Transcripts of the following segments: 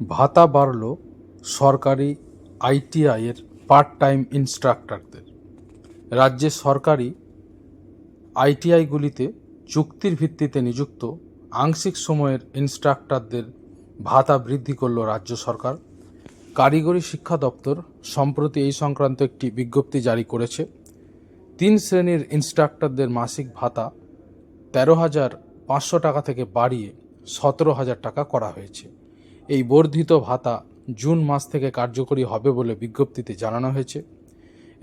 ভাতা বাড়ল সরকারি আইটিআইয়ের পার্ট টাইম ইনস্ট্রাক্টরদের। রাজ্যে সরকারি আইটিআইগুলিতে চুক্তির ভিত্তিতে নিযুক্ত আংশিক সময়ের ইনস্ট্রাক্টরদের ভাতা বৃদ্ধি করল রাজ্য সরকার। কারিগরি শিক্ষা দপ্তর সম্প্রতি এই সংক্রান্ত একটি বিজ্ঞপ্তি জারি করেছে। তিন শ্রেণির ইনস্ট্রাক্টরদের মাসিক ভাতা তেরো হাজার পাঁচশো টাকা থেকে বাড়িয়ে সতেরো হাজার টাকা করা হয়েছে। এই বর্ধিত ভাতা জুন মাস থেকে কার্যকরী হবে বলে বিজ্ঞপ্তিতে জানানো হয়েছে।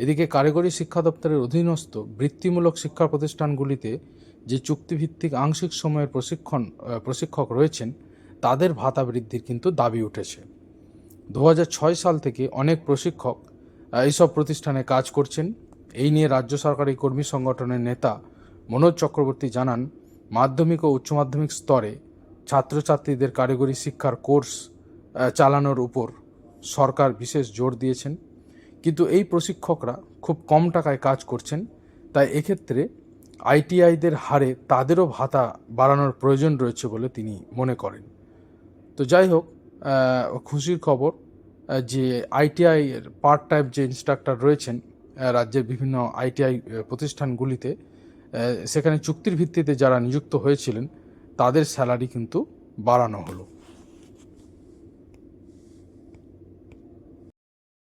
এদিকে কারিগরি শিক্ষা দপ্তরের অধীনস্থ বৃত্তিমূলক শিক্ষা প্রতিষ্ঠানগুলিতে যে চুক্তিভিত্তিক আংশিক সময়ের প্রশিক্ষণ প্রশিক্ষক রয়েছেন, তাদের ভাতা বৃদ্ধির কিন্তু দাবি উঠেছে। দু হাজার ছয় সাল থেকে অনেক প্রশিক্ষক এইসব প্রতিষ্ঠানে কাজ করছেন। এই নিয়ে রাজ্য সরকারি কর্মী সংগঠনের নেতা মনোজ চক্রবর্তী জানান, মাধ্যমিক ও উচ্চ মাধ্যমিক স্তরে ছাত্রছাত্রীদের কারিগরি শিক্ষার কোর্স চালানোর উপর সরকার বিশেষ জোর দিয়েছেন। কিন্তু এই প্রশিক্ষকরা খুব কম টাকায় কাজ করছেন, তাই এক্ষেত্রে আইটিআইদের হারে তাদেরও ভাতা বাড়ানোর প্রয়োজন রয়েছে বলে তিনি মনে করেন। তো যাই হোক খুশির খবর যে আইটিআই এর পার্ট টাইম যে ইনস্ট্রাক্টর রয়েছেন রাজ্যের বিভিন্ন আইটিআই প্রতিষ্ঠানগুলিতে সেখানে চুক্তির ভিত্তিতে যারা নিযুক্ত হয়েছিলেন তাদের স্যালারি কিন্তু বাড়ানো হলো।